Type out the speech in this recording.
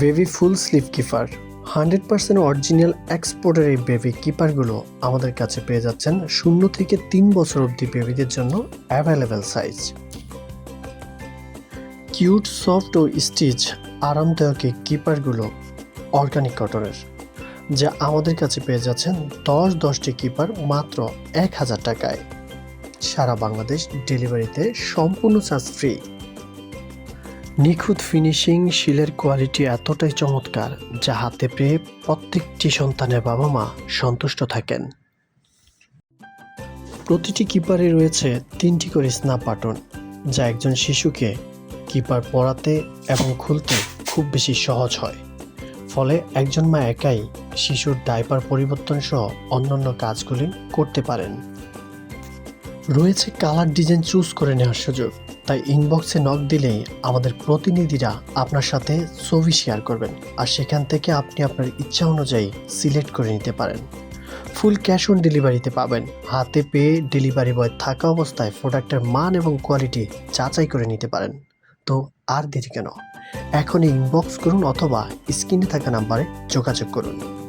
Baby full sleeve keeper. Hundred percent original এক্সপোর্টের এই baby কিপারগুলো আমাদের কাছে পেয়ে যাচ্ছেন শূন্য থেকে তিন বছর অবধি বেবিদের জন্য অ্যাভেলেবেল সাইজ কিউট সফট ও স্টিচ আরামদায়ক এই কিপারগুলো অর্গানিক কটনের যা আমাদের কাছে পেয়ে যাচ্ছেন দশ দশটি কিপার মাত্র এক হাজার টাকায়। সারা বাংলাদেশ ডেলিভারিতে সম্পূর্ণ চার্জ ফ্রি নিখুঁত ফিনিশিং শিলের কোয়ালিটি এতটাই চমৎকার, যা হাতে পেয়ে প্রত্যেকটি সন্তানের বাবা মা সন্তুষ্ট থাকেন। প্রতিটি কিপারে রয়েছে তিনটি করে স্ন্যাপ বাটন যা একজন শিশুকে কিপার পরাতে এবং খুলতে খুব বেশি সহজ হয়। ফলে একজন মা একাই শিশুর ডাইপার পরিবর্তন সহ অন্যান্য কাজগুলি করতে পারেন। রয়েছে কালার ডিজাইন চুজ করে নেওয়ার সুযোগ। তাই ইনবক্সে নক দিলেই আমাদের প্রতিনিধিরা আপনার সাথে ছবি শেয়ার করবেন আর সেখান থেকে আপনি আপনার ইচ্ছা অনুযায়ী সিলেক্ট করে নিতে পারেন। ফুল ক্যাশ অন ডেলিভারিতে পাবেন। হাতে পেয়ে ডেলিভারি বয় থাকা অবস্থায় প্রোডাক্টের মান এবং কোয়ালিটি যাচাই করে নিতে পারেন। তো আর দেরি কেন? এখনই ইনবক্স করুন অথবা স্ক্রিনে থাকা নাম্বারে যোগাযোগ করুন।